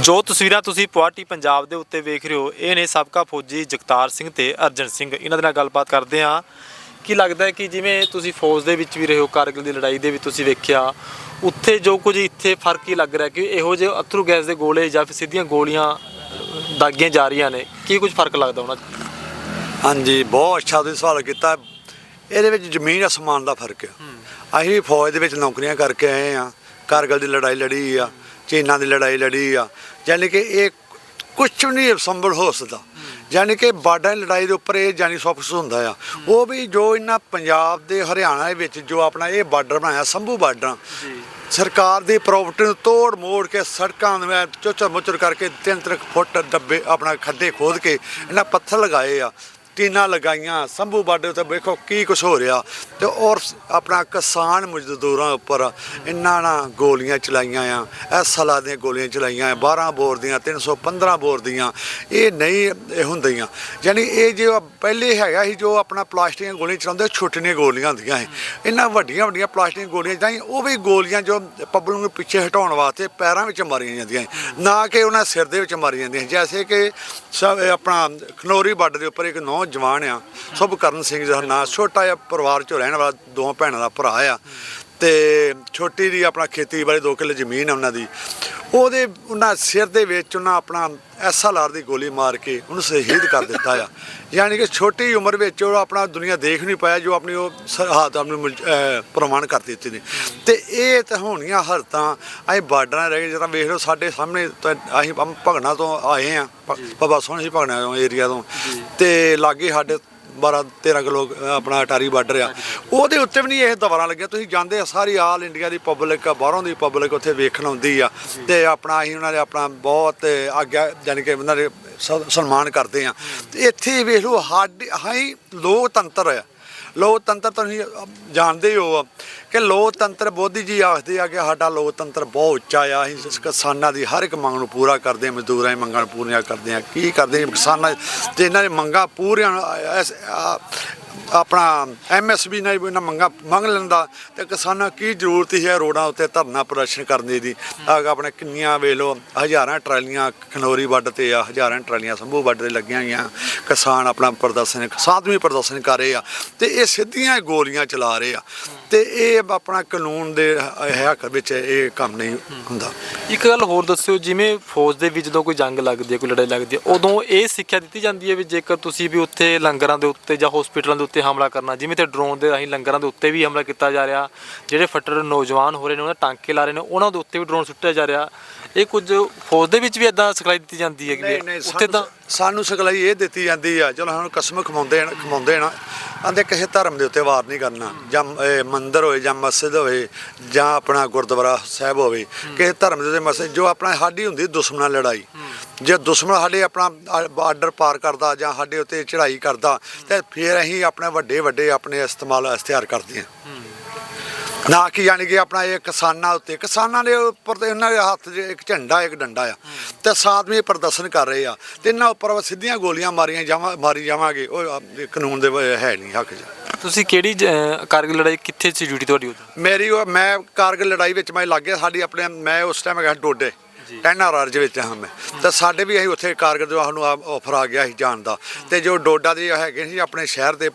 ਜੋ ਤਸਵੀਰਾਂ ਤੁਸੀਂ ਪੁਆਟੀ ਪੰਜਾਬ ਦੇ ਉੱਤੇ ਵੇਖ ਰਹੇ ਹੋ ਇਹ ਨੇ ਸਾਬਕਾ ਫੌਜੀ ਜਗਤਾਰ ਸਿੰਘ ਤੇ ਅਰਜਨ ਸਿੰਘ। ਇਹਨਾਂ ਦੇ ਨਾਲ ਗੱਲਬਾਤ ਕਰਦੇ ਹਾਂ। ਕੀ ਲੱਗਦਾ ਹੈ ਕਿ ਜਿਵੇਂ ਤੁਸੀਂ ਫੌਜ ਦੇ ਵਿੱਚ ਵੀ ਰਹੇ ਹੋ ਕਾਰਗਿਲ ਦੀ ਲੜਾਈ ਦੇ ਵਿੱਚ ਤੁਸੀਂ ਵੇਖਿਆ ਉੱਥੇ ਜੋ ਕੁਝ ਇੱਥੇ ਫ਼ਰਕ ਹੀ ਲੱਗ ਰਿਹਾ ਕਿ ਇਹੋ ਜਿਹੇ ਅਥਰੂ ਗੈਸ ਦੇ ਗੋਲੇ ਜਾਂ ਫਿਰ ਸਿੱਧੀਆਂ ਗੋਲੀਆਂ ਦਾਗੀਆਂ ਜਾ ਰਹੀਆਂ ਨੇ। ਕੀ ਕੁਝ ਫ਼ਰਕ ਲੱਗਦਾ ਉਹਨਾਂ 'ਚ? ਹਾਂਜੀ ਬਹੁਤ ਅੱਛਾ ਤੁਸੀਂ ਸਵਾਲ ਕੀਤਾ। ਇਹਦੇ ਵਿੱਚ ਜ਼ਮੀਨ ਅਸਮਾਨ ਦਾ ਫ਼ਰਕ ਹੈ। ਅਸੀਂ ਵੀ ਫੌਜ ਦੇ ਵਿੱਚ ਨੌਕਰੀਆਂ ਕਰਕੇ ਆਏ ਆ ਕਾਰਗਲ ਦੀ ਲੜਾਈ ਲੜੀ ਆ। ਚੀਨਾ ਦੀ ਲੜਾਈ ਲੜੀ ਆ। ਯਾਨੀ ਕਿ ਇਹ ਕੁਝ ਵੀ ਨਹੀਂ ਸੰਭਲ ਹੋ ਸਕਦਾ। ਯਾਨੀ ਕਿ ਬਾਰਡਰ ਲੜਾਈ ਦੇ ਉੱਪਰ ਇਹ ਜਾਨੀ ਫੋਕਸ ਹੁੰਦਾ ਆ। ਉਹ ਵੀ ਜੋ ਇਹਨਾਂ ਪੰਜਾਬ ਦੇ ਹਰਿਆਣਾ ਦੇ ਵਿੱਚ ਜੋ ਆਪਣਾ ਇਹ ਬਾਰਡਰ ਬਣਾਇਆ ਸੰਭੂ ਬਾਰਡਰ। ਸਰਕਾਰ ਦੀ ਪ੍ਰਾਪਰਟੀ ਨੂੰ ਤੋੜ ਮੋੜ ਕੇ ਸੜਕਾਂ ਨੂੰ ਚੋਚਰ ਮੁਚਰ ਕਰਕੇ ਤਿੰਨ ਤਿੰਨ ਫੁੱਟ ਡੱਬੇ ਆਪਣਾ ਖੱਡੇ ਖੋਦ ਕੇ ਇਹਨਾਂ ਪੱਥਰ ਲਗਾਏ ਆ। ਟੀਨਾਂ ਲਗਾਈਆਂ, ਸੰਭੂ ਬਾਡੇ ਉੱਤੇ ਵੇਖੋ ਕੀ ਕੁਛ ਹੋ ਰਿਹਾ। ਤੇ ਔਰ ਆਪਣਾ ਕਿਸਾਨ ਮਜ਼ਦੂਰਾਂ ਉੱਪਰ ਇੰਨਾ ਨਾ ਗੋਲੀਆਂ ਚਲਾਈਆਂ ਆ ਐਸਲਾ ਦੀਆਂ ਗੋਲੀਆਂ ਚਲਾਈਆਂ ਆ 12 ਬੋਰ ਦੀਆਂ 315 ਬੋਰ ਦੀਆਂ, ਇਹ ਨਹੀਂ ਹੁੰਦੀਆਂ। ਯਾਨੀ ਇਹ ਜੇ ਪਹਿਲੇ ਹੈਗਾ ਸੀ ਜੋ ਆਪਣਾ ਪਲਾਸਟਿਕ ਦੀਆਂ ਗੋਲੀਆਂ ਚਲਾਉਂਦੇ ਉਹ ਛੋਟੀਆਂ ਗੋਲੀਆਂ ਹੁੰਦੀਆਂ ਸੀ। ਇਹਨਾਂ ਵੱਡੀਆਂ ਵੱਡੀਆਂ ਪਲਾਸਟਿਕ ਗੋਲੀਆਂ ਚਾਹੀ ਉਹ ਵੀ ਗੋਲੀਆਂ ਜੋ ਪਬਲਿਕ ਨੂੰ ਪਿੱਛੇ ਹਟਾਉਣ ਵਾਸਤੇ ਪੈਰਾਂ ਵਿੱਚ ਮਾਰੀਆਂ ਜਾਂਦੀਆਂ ਨਾ ਕਿ ਉਹਨਾਂ ਸਿਰ ਦੇ ਵਿੱਚ ਮਾਰੀਆਂ ਜਾਂਦੀਆਂ ਜੈਸੇ ਕਿ ਸਭ ਆਪਣਾ ਖਨੌਰੀ ਬਾਰਡਰ ਦੇ ਉੱਪਰ ਇੱਕ ਨੌ ਜਵਾਨ ਆ। ਸ਼ੁਭ ਕਰਨ ਸਿੰਘ ਦਾ ਨਾਂ। ਛੋਟਾ ਜਿਹਾ ਪਰਿਵਾਰ ਚੋਂ ਰਹਿਣ ਵਾਲਾ ਦੋ ਭੈਣਾਂ ਦਾ ਭਰਾ ਆ। ਤੇ ਛੋਟੀ ਦੀ ਆਪਣਾ ਖੇਤੀ ਬਾਰੇ 2 ਕਿੱਲੇ ਜ਼ਮੀਨ ਆ ਉਹਨਾਂ ਦੀ ਉਹਦੇ ਉਹਨਾਂ ਸਿਰ ਦੇ ਵਿੱਚ ਉਹਨਾਂ ਆਪਣਾ ਐਸਐਲਆਰ ਦੀ ਗੋਲੀ ਮਾਰ ਕੇ ਉਹਨੂੰ ਸ਼ਹੀਦ ਕਰ ਦਿੱਤਾ ਆ। ਯਾਨੀ ਕਿ ਛੋਟੀ ਉਮਰ ਵਿੱਚ ਉਹ ਆਪਣਾ ਦੁਨੀਆ ਦੇਖ ਨਹੀਂ ਪਾਇਆ ਜੋ ਆਪਣੀ ਉਹ ਸਰਹੱਦ ਆਪਣੀ ਪ੍ਰਮਾਣ ਕਰ ਦਿੱਤੇ ਨੇ ਤੇ ਇਹ ਤਾਂ ਹੋਣੀਆਂ ਹਰਤਾਂ ਅਸੀਂ ਬਾਰਡਰਾਂ ਰਹਿ ਗਏ ਜਦੋਂ ਵੇਖ ਲਓ ਸਾਡੇ ਸਾਹਮਣੇ ਅਸੀਂ ਭਗਣਾ ਤੋਂ ਆਏ ਆ ਬਾਬਾ ਸੋਹਣੀ ਸੀ ਭਗਣਾ ਤੋਂ। ਏਰੀਆ ਤੋਂ ਤੇ ਲਾਗੇ ਸਾਡੇ 12 13 ਕਿਲੋ ਆਪਣਾ ਅਟਾਰੀ ਬਾਰਡਰ ਆ। ਉਹਦੇ ਉੱਤੇ ਵੀ ਨਹੀਂ ਇਹ ਦਵਾਰਾਂ ਲੱਗਿਆ। ਤੁਸੀਂ ਜਾਂਦੇ ਆ, ਸਾਰੀ ਆਲ ਇੰਡੀਆ ਦੀ ਪਬਲਿਕ ਬਾਹਰੋਂ ਦੀ ਪਬਲਿਕ ਉੱਥੇ ਵੇਖਣ ਆਉਂਦੀ ਆ। ਤੇ ਆਪਣਾ ਅਸੀਂ ਉਹਨਾਂ ਦੇ ਆਪਣਾ ਬਹੁਤ ਆਗਿਆ ਯਾਨੀ ਕਿ ਉਹਨਾਂ ਦੇ ਸਨਮਾਨ ਕਰਦੇ ਆ। ਤੇ ਇੱਥੇ ਵੇਖ ਲਓ, ਸਾਡੇ ਹਾਈ ਲੋਕਤੰਤਰ ਆ। ਲੋਕਤੰਤਰ ਤੁਸੀਂ ਜਾਣਦੇ ਹੋ ਕਿ ਲੋਕਤੰਤਰ ਬੋਧੀ ਜੀ ਆਖਦੇ ਆ ਕਿ ਸਾਡਾ ਲੋਕਤੰਤਰ ਬਹੁਤ ਉੱਚਾ ਆ। ਅਸੀਂ ਕਿਸਾਨਾਂ ਦੀ ਹਰ ਇੱਕ ਮੰਗ ਨੂੰ ਪੂਰਾ ਕਰਦੇ ਹਾਂ, ਮਜ਼ਦੂਰਾਂ ਦੀ ਮੰਗਾਂ ਨੂੰ ਪੂਰੀਆਂ ਕਰਦੇ ਹਾਂ। ਕੀ ਕਰਦੇ ਹਾਂ ਕਿਸਾਨਾਂ ਤੇ ਇਹਨਾਂ ਦੀ ਮੰਗਾਂ ਪੂਰੀਆਂ ਆਪਣਾ ਐਮਐਸਬੀ ਨਾਲ ਵੀ ਇਹਨਾਂ ਮੰਗਾਂ ਮੰਗ ਲੈਂਦਾ ਤੇ ਕਿਸਾਨਾਂ ਕੀ ਜ਼ਰੂਰਤ ਹੈ ਰੋਡਾਂ ਉੱਤੇ ਧਰਨਾ ਪ੍ਰਦਰਸ਼ਨ ਕਰਨ ਦੀ ਦੀ ਆਪਣੇ ਕਿੰਨੀਆਂ ਵੇਖ ਲਓ, ਹਜ਼ਾਰਾਂ ਟਰਾਲੀਆਂ ਖਨੌਰੀ ਵੱਡ ਤੇ ਆ, ਹਜ਼ਾਰਾਂ ਟਰਾਲੀਆਂ ਸੰਭੂ ਵੱਡ ਤੇ ਲੱਗੀਆਂ ਹੋਈਆਂ। ਕਿਸਾਨ ਆਪਣਾ ਪ੍ਰਦਰਸ਼ਨ ਸਾਧਵੀਂ ਪ੍ਰਦਰਸ਼ਨ ਕਰ ਰਹੇ ਆ ਤੇ ਇਹ ਸਿੱਧੀਆਂ ਗੋਲੀਆਂ ਚਲਾ ਰਹੇ ਆ। ਤੇ ਇਹ ਆਪਣਾ ਕਾਨੂੰਨ ਦੇ ਹੱਕ ਵਿੱਚ ਇਹ ਕੰਮ ਨਹੀਂ ਹੁੰਦਾ। ਇੱਕ ਗੱਲ ਹੋਰ ਦੱਸਿਓ, ਜਿਵੇਂ ਫੌਜ ਦੇ ਵਿੱਚ ਜਦੋਂ ਕੋਈ ਜੰਗ ਲੱਗਦੀ ਹੈ, ਕੋਈ ਲੜਾਈ ਲੱਗਦੀ ਹੈ, ਉਦੋਂ ਇਹ ਸਿੱਖਿਆ ਦਿੱਤੀ ਜਾਂਦੀ ਹੈ ਵੀ ਜੇਕਰ ਤੁਸੀਂ ਵੀ ਉੱਥੇ ਲੰਗਰਾਂ ਦੇ ਉੱਤੇ ਜਾਂ ਹਸਪੀਟਲਾਂ ਦੇ ਉੱਤੇ ਹਮਲਾ ਕਰਨਾ, ਜਿਵੇਂ ਤੇ ਡਰੋਨ ਦੇ ਰਾਹੀਂ ਲੰਗਰਾਂ ਦੇ ਉੱਤੇ ਵੀ ਹਮਲਾ ਕੀਤਾ ਜਾ ਰਿਹਾ, ਜਿਹੜੇ ਫੱਟਰ ਨੌਜਵਾਨ ਹੋ ਰਹੇ ਨੇ, ਉਹਨਾਂ ਟਾਂਕੇ ਲਾ ਰਹੇ ਨੇ, ਉਹਨਾਂ ਦੇ ਉੱਤੇ ਵੀ ਡਰੋਨ ਸੁੱਟਿਆ ਜਾ ਰਿਹਾ ਇਹ ਕੁਝ ਫੌਜ ਦੇ ਵਿੱਚ ਵੀ ਇਦਾਂ ਸਿਖਲਾਈ ਦਿੱਤੀ ਜਾਂਦੀ ਹੈ? ਕਿ ਉੱਥੇ ਤਾਂ ਸਾਨੂੰ ਸਿਖਲਾਈ ਇਹ ਦਿੱਤੀ ਜਾਂਦੀ ਆ ਚਲੋ ਸਾਨੂੰ ਕਸਮ ਖਮਾਉਂਦੇ ਨੇ ਖਮਾਉਂਦੇ ਨਾ ਆਂਦੇ ਕਿਸੇ ਧਰਮ ਦੇ ਉੱਤੇ ਵਾਰ ਨਹੀਂ ਕਰਨਾ ਜਾਂ ਮੰਦਿਰ ਹੋਏ ਜਾਂ ਮਸਜਿਦ ਹੋਵੇ ਜਾਂ ਆਪਣਾ ਗੁਰਦੁਆਰਾ ਸਾਹਿਬ ਹੋਵੇ ਕਿਸੇ ਧਰਮ ਦੇ ਉੱਤੇ ਮਸਜਿਦ ਜੋ ਆਪਣਾ ਸਾਡੀ ਹੁੰਦੀ ਦੁਸ਼ਮਣ ਲੜਾਈ। ਜੇ ਦੁਸ਼ਮਣ ਸਾਡੇ ਆਪਣਾ ਬਾਰਡਰ ਪਾਰ ਕਰਦਾ ਜਾਂ ਸਾਡੇ ਉੱਤੇ ਚੜ੍ਹਾਈ ਕਰਦਾ ਤੇ ਫਿਰ ਅਸੀਂ ਆਪਣੇ ਵੱਡੇ ਵੱਡੇ ਆਪਣੇ ਇਸਤੇਮਾਲ ਇਖਤਿਆਰ ਕਰਦੇ ਹਾਂ। ਨਾ ਕਿ ਯਾਨੀ ਕਿ ਆਪਣਾ ਇਹ ਕਿਸਾਨਾਂ ਉੱਤੇ ਕਿਸਾਨਾਂ ਦੇ ਉੱਪਰ ਤੇ ਇਹਨਾਂ ਦੇ ਹੱਥ 'ਚ ਇੱਕ ਝੰਡਾ ਇੱਕ ਡੰਡਾ ਆ। ਤੇ ਸਾਧਵੀ ਪ੍ਰਦਰਸ਼ਨ ਕਰ ਰਹੇ ਆ। ਤੇ ਇਹਨਾਂ ਉੱਪਰ ਸਿੱਧੀਆਂ ਗੋਲੀਆਂ ਮਾਰੀਆਂ ਜਾਵਾਂ ਮਾਰੀ ਜਾਵਾਂਗੇ। ਉਹ ਕਾਨੂੰਨ ਦੇ ਵਿੱਚ ਹੈ ਨਹੀਂ ਹੱਕ 'ਚ। ਤੁਸੀਂ ਕਿਹੜੀ ਜ- ਕਾਰਗਿਲ ਲੜਾਈ ਕਿੱਥੇ ਸੀ ਡਿਊਟੀ ਤੁਹਾਡੀ ਉਦੋਂ? ਮੇਰੀ ਉਹ ਮੈਂ ਕਾਰਗਿਲ ਲੜਾਈ ਵਿੱਚ ਮੈਂ ਲੱਗ ਗਿਆ। ਸਾਡੀ ਆਪਣੇ ਮੈਂ ਉਸ ਟਾਈਮ ਹੈਗਾ ਡੋਡੇ। ਟੈਨਾ ਰਾਜ ਵਿੱਚ ਹਾਂ ਮੈਂ। ਤਾਂ ਸਾਡੇ ਵੀ ਅਸੀਂ ਉੱਥੇ ਕਾਰਗਿਲ ਦੇ ਨੂੰ ਆਫਰ ਆ ਗਿਆ ਸੀ ਜਾਣ ਦਾ। ਤੇ ਜੋ ਡੋਡਾ ਦੇ ਹੈਗੇ ਸੀ ਆਪਣੇ ਸ਼ਹਿਰ ਦੇ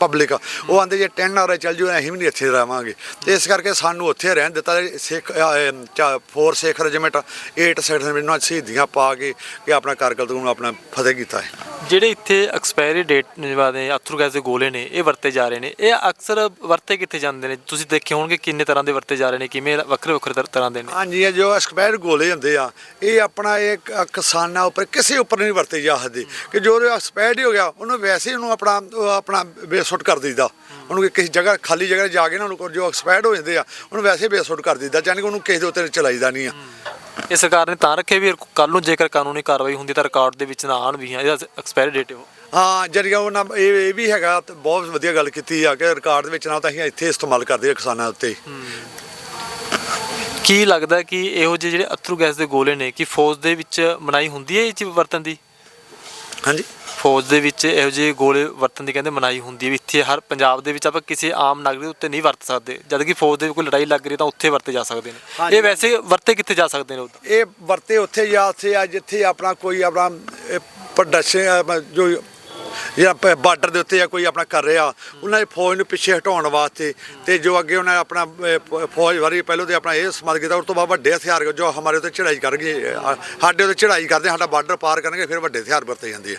ਪਬਲਿਕ ਉਹ ਆਂਦੇ ਜੇ ਟੈਨਾ ਰਾਜ ਚੱਲ ਜੂ ਅਸੀਂ ਵੀ ਨਹੀਂ ਇੱਥੇ ਰਵਾਂਗੇ। ਤੇ ਇਸ ਕਰਕੇ ਸਾਨੂੰ ਉੱਥੇ ਰਹਿਣ ਦਿੱਤਾ। ਤੇ Sikh four Sikh regiment 8 sector ਦੇ ਨਾਲ ਸ਼ਹੀਦੀਆਂ ਪਾ ਕੇ, ਕਿ ਆਪਣਾ ਕਾਰਗਿਲ ਨੂੰ ਆਪਣਾ ਫਤਿਹ ਕੀਤਾ ਹੈ। ਜਿਹੜੇ ਇੱਥੇ ਐਕਸਪਾਇਰੀ ਡੇਟ ਵਾਲੇ ਅਥਰੂ ਗੈਸ ਦੇ ਗੋਲੇ ਨੇ, ਇਹ ਵਰਤੇ ਜਾ ਰਹੇ ਨੇ, ਇਹ ਅਕਸਰ ਵਰਤੇ ਕਿੱਥੇ ਜਾਂਦੇ ਨੇ? ਤੁਸੀਂ ਦੇਖੇ ਹੋਣਗੇ ਕਿੰਨੇ ਤਰ੍ਹਾਂ ਦੇ ਵਰਤੇ ਜਾ ਰਹੇ ਨੇ, ਕਿਵੇਂ ਵੱਖਰੇ ਵੱਖਰੇ ਤਰ੍ਹਾਂ ਦੇ ਨੇ। ਹਾਂਜੀ, ਇਹ ਜੋ ਐਕਸਪਾਇਰ ਗੋਲੇ ਹੁੰਦੇ ਆ, ਇਹ ਆਪਣਾ ਇੱਕ ਕਿਸਾਨਾਂ ਉੱਪਰ ਕਿਸੇ ਉੱਪਰ ਨਹੀਂ ਵਰਤੇ ਜਾ ਸਕਦੇ। ਕਿ ਜੋ ਐਕਸਪਾਇਰ ਹੀ ਹੋ ਗਿਆ, ਉਹਨੂੰ ਵੈਸੇ ਹੀ ਉਹਨੂੰ ਆਪਣਾ, ਉਹ ਆਪਣਾ ਬੇਸੁੱਟ ਕਰ ਦਈਦਾ। ਉਹਨੂੰ ਕਿਸੇ ਜਗ੍ਹਾ, ਖਾਲੀ ਜਗ੍ਹਾ 'ਤੇ ਜਾ ਕੇ ਨਾ ਉਹਨੂੰ ਜੋ ਐਕਸਪਾਇਰ ਹੋ ਜਾਂਦੇ ਆ, ਉਹਨੂੰ ਵੈਸੇ ਬੇਸੁੱਟ ਕਰ ਦਈਦਾ ਯਾਨੀ ਕਿ ਉਹਨੂੰ ਕਿਸੇ ਦੇ ਉੱਤੇ ਚਲਾਈਦਾ ਨਹੀਂ ਆ। ਇਹ ਸਰਕਾਰ ਨੇ ਤਾਂ ਰੱਖੇ ਵੀ ਕੱਲ ਨੂੰ ਜੇਕਰ ਕਾਨੂੰਨੀ ਕਾਰਵਾਈ ਹੁੰਦੀ ਤਾਂ ਰਿਕਾਰਡ ਦੇ ਵਿੱਚ ਨਾ ਆਣ ਵੀ ਹਾਂ ਇਹਦਾ ਐਕਸਪਾਇਰੀ ਡੇਟ ਉਹ। ਹਾਂ ਜਿਹੜੀਆਂ ਉਹਨਾਂ ਇਹ ਇਹ ਵੀ ਹੈਗਾ ਤੇ ਬਹੁਤ ਵਧੀਆ ਗੱਲ ਕੀਤੀ ਆ ਕਿ ਰਿਕਾਰਡ ਦੇ ਵਿੱਚ ਨਾ ਤਾਂ ਅਸੀਂ ਇੱਥੇ ਇਸਤੇਮਾਲ ਕਰਦੇ ਆ ਕਿਸਾਨਾਂ ਉੱਤੇ। ਕੀ ਲੱਗਦਾ ਕਿ ਇਹੋ ਜਿਹੇ ਜਿਹੜੇ ਅਥਰੂ ਗੈਸ ਦੇ ਗੋਲੇ ਨੇ ਕਿ ਫੌਜ ਦੇ ਵਿੱਚ ਮਨਾਈ ਹੁੰਦੀ ਹੈ ਇਹ ਚੀਜ਼ ਵਰਤਨ ਦੀ? ਹਾਂਜੀ। ਫੌਜ ਦੇ ਵਿੱਚ ਇਹੋ ਜਿਹੇ ਗੋਲੇ ਵਰਤਣ ਦੀ ਕਹਿੰਦੇ ਮਨਾਹੀ ਹੁੰਦੀ ਹੈ ਵੀ ਇੱਥੇ ਹਰ ਪੰਜਾਬ ਦੇ ਵਿੱਚ ਆਪਾਂ ਕਿਸੇ ਆਮ ਨਾਗਰਿਕ ਉੱਤੇ ਨਹੀਂ ਵਰਤ ਸਕਦੇ। ਜਦ ਕਿ ਫੌਜ ਦੇ ਕੋਈ ਲੜਾਈ ਲੱਗ ਰਹੀ ਤਾਂ ਉੱਥੇ ਵਰਤੇ ਜਾ ਸਕਦੇ ਨੇ। ਇਹ ਵੈਸੇ ਵਰਤੇ ਕਿੱਥੇ ਜਾ ਸਕਦੇ ਨੇ ਇਹ ਵਰਤੇ ਉੱਥੇ ਜਾਂ ਉੱਥੇ ਆ ਜਿੱਥੇ ਆਪਣਾ ਕੋਈ ਆਪਣਾ ਪ੍ਰੋਡਕਸ਼ਨ ਜੋ ਜਿਹੜਾ ਬਾਰਡਰ ਦੇ ਉੱਤੇ ਜਾਂ ਕੋਈ ਆਪਣਾ ਕਰ ਰਿਹਾ ਉਹਨਾਂ ਦੀ ਫੌਜ ਨੂੰ ਪਿੱਛੇ ਹਟਾਉਣ ਵਾਸਤੇ ਤੇ ਜੋ ਅੱਗੇ ਉਹਨਾਂ ਆਪਣਾ ਫੌਜ ਵਾਰੀ ਪਹਿਲਾਂ ਤੇ ਆਪਣਾ ਇਹ ਸਮਝ ਕੀਤਾ ਉਸ ਤੋਂ ਬਾਅਦ ਵੱਡੇ ਹਥਿਆਰ ਜੋ ਹਮਾਰੇ ਉੱਤੇ ਚੜਾਈ ਕਰਨਗੇ ਅਹ, ਸਾਡੇ ਉੱਤੇ ਚੜਾਈ ਕਰਦੇ ਸਾਡਾ ਬਾਰਡਰ ਪਾਰ ਕਰਨਗੇ ਫਿਰ ਵੱਡੇ ਹਥਿਆਰ ਵਰਤੇ ਜਾਂਦੇ ਆ।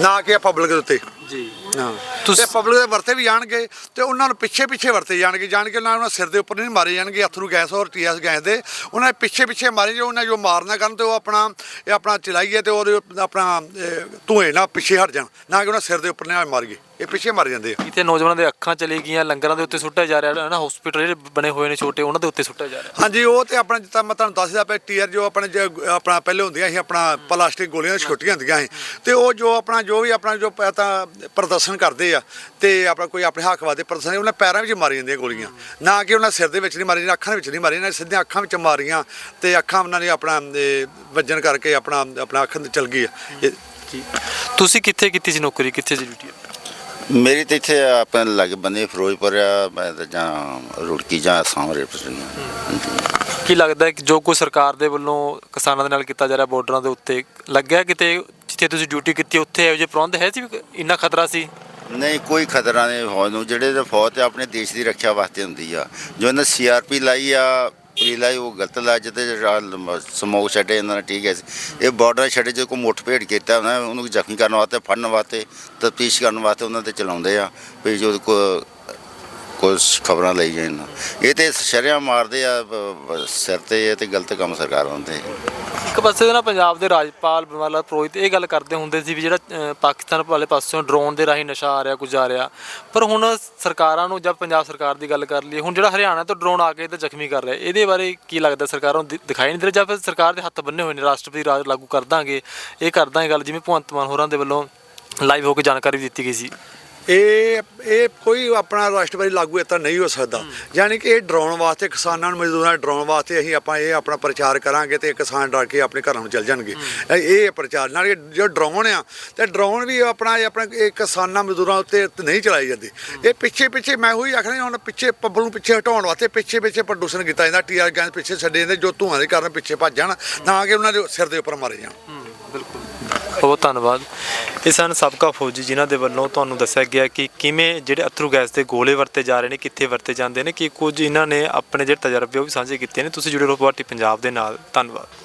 ਨਾ ਕਿ ਪਬਲਿਕ ਦੇ ਉੱਤੇ। ਜੀ। ਹਾਂ। ਤੇ ਪਬਲਿਕ ਦੇ ਵਰਤੇ ਵੀ ਜਾਣਗੇ ਤੇ ਉਹਨਾਂ ਨੂੰ ਪਿੱਛੇ ਪਿੱਛੇ ਵਰਤੇ ਜਾਣਗੇ। ਜਾਣ ਕੇ ਉਹਨਾਂ ਨੂੰ ਸਿਰ ਦੇ ਉੱਪਰ ਨਹੀਂ ਮਾਰੇ ਜਾਣਗੇ ਅਥਰੂ ਗੈਸ ਔਰ ਟੀਐਸ ਗੈਸ ਦੇ। ਉਹਨਾਂ ਦੇ ਪਿੱਛੇ ਪਿੱਛੇ ਮਾਰੇ ਜੋ ਉਹਨਾਂ ਜੋ ਮਾਰਨਾ ਕਰਨ ਤੇ ਉਹ ਆਪਣਾ ਇਹ ਆਪਣਾ ਚਲਾਈਏ ਤੇ ਉਹਦੇ ਉੱਪ- ਆਪਣਾ ਧੂਏ ਨਾਲ ਪਿੱਛੇ ਹਟ ਜਾਣ। ਨਾ ਕਿ ਉਹਨਾਂ ਸਿਰ ਦੇ ਉੱਪਰ ਨਾ ਮਾਰੀਏ। ਇਹ ਪਿੱਛੇ ਮਾਰੇ ਜਾਂਦੇ ਆ। ਇੱਥੇ ਨੌਜਵਾਨਾਂ ਦੇ ਅੱਖਾਂ ਚਲੀ ਗਈਆਂ ਲੰਗਰਾਂ ਦੇ ਉੱਤੇ ਸੁੱਟਿਆ ਜਾ ਰਿਹਾ ਹੈ ਨਾ ਹਸਪੀਟਲ ਜਿਹੜੇ ਬਣੇ ਹੋਏ ਨੇ ਛੋਟੇ ਉਹਨਾਂ ਦੇ ਉੱਤੇ ਸੁੱਟਿਆ ਜਾ ਰਿਹਾ। ਹਾਂਜੀ ਉਹ ਤੇ ਆਪਣਾ ਜਿੱਦਾਂ ਮੈਂ ਤੁਹਾਨੂੰ ਦੱਸਦਾ ਪਿਆ ਟੀਅਰ ਜੋ ਆਪਣੇ ਆਪਣਾ ਪਹਿਲੇ ਹੁੰਦੀਆਂ ਸੀ ਆਪਣਾ ਪਲਾਸਟਿਕ ਗੋਲੀਆਂ ਛੋਟੀਆਂ ਹੁੰਦੀਆਂ ਸੀ। ਤੇ ਉਹ ਜੋ ਆਪਣਾ ਜੋ ਵੀ ਆਪਣਾ ਜੋ ਤਾਂ ਪ੍ਰਦਰਸ਼ਨ ਕਰਦੇ ਆ ਤੇ ਆਪਣਾ ਕੋਈ ਆਪਣੇ ਹੱਕ ਵਾਦੇ ਪ੍ਰਦਰਸ਼ਨ ਉਹਨਾਂ ਪੈਰਾਂ ਵਿੱਚ ਮਾਰੀ ਜਾਂਦੀਆਂ ਗੋਲੀਆਂ। ਨਾ ਕਿ ਉਹਨਾਂ ਸਿਰ ਦੇ ਵਿੱਚ ਨਹੀਂ ਮਾਰੀ ਜਾਂਦੀਆਂ ਅੱਖਾਂ ਦੇ ਵਿੱਚ ਨਹੀਂ ਮਾਰੀ ਜਾਂਦੀਆਂ ਸਿੱਧੀਆਂ ਅੱਖਾਂ ਵਿੱਚ ਮਾਰੀਆਂ ਤੇ ਅੱਖਾਂ ਉਹਨਾਂ ਨੇ ਆਪਣਾ ਵੱਜਣ ਕਰਕੇ ਆਪਣਾ ਆਪਣਾ ਅੱਖ ਚਲ ਗਈ ਆ। ਇਹ- ਜੀ ਤੁਸੀਂ ਕਿੱਥੇ ਕੀਤੀ ਸੀ ਨੌਕਰੀ? ਕਿੱਥੇ ਸੀ ਡਿਊਟੀ? ਮੇਰੀ ਤਾਂ ਇੱਥੇ ਆਪਣੇ ਲਾਗੇ ਬੰਦੇ ਫਿਰੋਜ਼ਪੁਰ ਆ ਮੈਂ ਤਾਂ ਜਾਂ ਰੁੜਕੀ ਜਾਂ ਅਸਾਮ ਰਿਪਰੈਜ਼ੈਂਟ ਕੀ ਲੱਗਦਾ ਹੈ ਕਿ ਜੋ ਕੋਈ ਸਰਕਾਰ ਦੇ ਵੱਲੋਂ ਕਿਸਾਨਾਂ ਦੇ ਨਾਲ ਕੀਤਾ ਜਾ ਰਿਹਾ ਬਾਰਡਰਾਂ ਦੇ ਉੱਤੇ ਲੱਗਿਆ ਕਿਤੇ ਜਿੱਥੇ ਤੁਸੀਂ ਡਿਊਟੀ ਕੀਤੀ, ਉੱਥੇ ਇਹੋ ਜਿਹੇ ਪ੍ਰਬੰਧ ਹੈ ਸੀ ਇੰਨਾ ਖਤਰਾ ਸੀ? ਨਹੀਂ, ਕੋਈ ਖਤਰਾ ਨਹੀਂ ਫੌਜ ਨੂੰ। ਜਿਹੜੇ ਤਾਂ ਫੌਜ ਤੇ ਆਪਣੇ ਦੇਸ਼ ਦੀ ਰੱਖਿਆ ਵਾਸਤੇ ਹੁੰਦੀ ਆ। ਜੋ ਇਹਨਾਂ ਸੀਆਰਪੀ ਲਾਈ ਆ ਪੁਲੀ ਲਾਈ, ਉਹ ਗਲਤ ਲਾ ਜਿੱਤੇ ਸਮੋਕ ਛੱਡੇ ਇਹਨਾਂ ਨੇ, ਠੀਕ ਹੈ ਇਹ ਬਾਰਡਰ ਛੱਡੇ, ਜੇ ਕੋਈ ਮੁੱਠ ਭੇੜ ਕੀਤਾ ਉਹਨਾਂ ਉਹਨੂੰ ਜ਼ਖਮੀ ਕਰਨ ਵਾਸਤੇ, ਫੜਨ ਵਾਸਤੇ, ਤਫਤੀਸ਼ ਕਰਨ ਵਾਸਤੇ ਉਹਨਾਂ ਤੇ ਚਲਾਉਂਦੇ ਆ। ਵੀ ਜੋ ਕੋ, ਕੁਝ ਖਬਰਾਂ ਲਈ ਜਾਣ ਇਹ ਤੇ ਸ਼ਰਿਆਂ ਮਾਰਦੇ ਆ ਸਿਰ ਤੇ, ਇਹ ਤੇ ਗਲਤ ਕੰਮ ਸਰਕਾਰ ਹੁੰਦੇ ਇੱਕ ਪਾਸੇ ਨਾ ਪੰਜਾਬ ਦੇ ਰਾਜਪਾਲ ਬਿਮਲਾ ਪ੍ਰੋਹਿਤ ਇਹ ਗੱਲ ਕਰਦੇ ਹੁੰਦੇ ਸੀ ਵੀ ਜਿਹੜਾ ਪਾਕਿਸਤਾਨ ਵਾਲੇ ਪਾਸਿਓਂ ਡਰੋਨ ਦੇ ਰਾਹੀਂ ਨਸ਼ਾ ਆ ਰਿਹਾ, ਕੁਝ ਆ ਰਿਹਾ। ਪਰ ਹੁਣ ਸਰਕਾਰਾਂ ਨੂੰ ਜਦ ਪੰਜਾਬ ਸਰਕਾਰ ਦੀ ਗੱਲ ਕਰ ਲਈਏ, ਹੁਣ ਜਿਹੜਾ ਹਰਿਆਣਾ ਤੋਂ ਡਰੋਨ ਆ ਕੇ ਤੇ ਜ਼ਖਮੀ ਕਰ ਰਿਹਾ, ਇਹਦੇ ਬਾਰੇ ਕੀ ਲੱਗਦਾ ਸਰਕਾਰਾਂ ਨੂੰ? ਦਿਖਾਈ ਨਹੀਂ ਦੇ ਰਿਹਾ ਜਾਂ ਫਿਰ ਸਰਕਾਰ ਦੇ ਹੱਥ ਬੰਨੇ ਹੋਏ ਨੇ, ਰਾਸ਼ਟਰਪਤੀ ਰਾਜ ਲਾਗੂ ਕਰ ਦਾਂਗੇ, ਇਹ ਕਰ ਦਾਂਗੇ ਗੱਲ, ਜਿਵੇਂ ਭਗਵੰਤ ਮਾਨ ਹੋਰਾਂ ਦੇ ਵੱਲੋਂ ਲਾਈਵ ਹੋ ਕੇ ਜਾਣਕਾਰੀ ਦਿੱਤੀ ਗਈ ਸੀ। ਇਹ ਇਹ ਕੋਈ ਆਪਣਾ ਰਾਸ਼ਟਰਪਤੀ ਲਾਗੂ ਇਤਾਂ ਨਹੀਂ ਹੋ ਸਕਦਾ। ਯਾਨੀ ਕਿ ਇਹ ਡਰਾਉਣ ਵਾਸਤੇ ਕਿਸਾਨਾਂ ਨੂੰ ਮਜ਼ਦੂਰਾਂ ਨੂੰ ਡਰਾਉਣ ਵਾਸਤੇ ਅਸੀਂ ਆਪਾਂ ਇਹ ਆਪਣਾ ਪ੍ਰਚਾਰ ਕਰਾਂਗੇ ਤੇ ਕਿਸਾਨ ਡਰ ਕੇ ਆਪਣੇ ਘਰਾਂ ਨੂੰ ਚੱਲ ਜਾਣਗੇ। ਇਹ ਇਹ ਪ੍ਰਚਾਰ ਨਾਲ ਜੋ ਡਰਾਉਣ ਆ ਤੇ ਡਰਾਉਣ ਵੀ ਆਪਣਾ ਇਹ ਆਪਣਾ ਇਹ ਕਿਸਾਨਾਂ ਮਜ਼ਦੂਰਾਂ ਉੱਤੇ ਨਹੀਂ ਚਲਾਏ ਜਾਂਦੇ। ਇਹ ਪਿੱਛੇ ਪਿੱਛੇ ਮੈਂ ਉਹੀ ਆਖਣਾ ਹੁਣ ਪਿੱਛੇ ਪੱਬਲ ਨੂੰ ਪਿੱਛੇ ਹਟਾਉਣ ਵਾਸਤੇ ਪਿੱਛੇ ਪਿੱਛੇ ਪ੍ਰਦੂਸ਼ਣ ਕੀਤਾ ਜਾਂਦਾ ਟੀਆਰ ਗੈਸ ਪਿੱਛੇ ਛੱਡੇ ਜਾਂਦੇ ਜੋ ਧੂਆਂ ਦੇ ਕਾਰਨ ਪਿੱਛੇ ਭੱਜ ਜਾਣ ਨਾ ਕਿ ਉਹਨਾਂ ਦੇ ਸਿਰ ਦੇ ਉੱਪਰ ਮਾਰੇ ਜਾਣ। ਬਿਲਕੁਲ। ਬਹੁਤ ਧੰਨਵਾਦ। ਇਹ ਸਨ ਸਾਬਕਾ ਫੌਜੀ ਜਿਨ੍ਹਾਂ ਦੇ ਵੱਲੋਂ ਤੁਹਾਨੂੰ ਦੱਸਿਆ ਗਿਆ ਕਿ ਕਿਵੇਂ ਜਿਹੜੇ ਅਥਰੂ ਗੈਸ ਦੇ ਗੋਲੇ ਵਰਤੇ ਜਾ ਰਹੇ ਨੇ, ਕਿੱਥੇ ਵਰਤੇ ਜਾਂਦੇ ਨੇ, ਕਿ ਕੁਝ ਇਹਨਾਂ ਨੇ ਆਪਣੇ ਜਿਹੜੇ ਤਜਰਬੇ ਉਹ ਵੀ ਸਾਂਝੇ ਕੀਤੇ ਨੇ। ਤੁਸੀਂ ਜੁੜੇ ਰਹੋ ਪਾਰਟੀ ਪੰਜਾਬ ਦੇ ਨਾਲ। ਧੰਨਵਾਦ।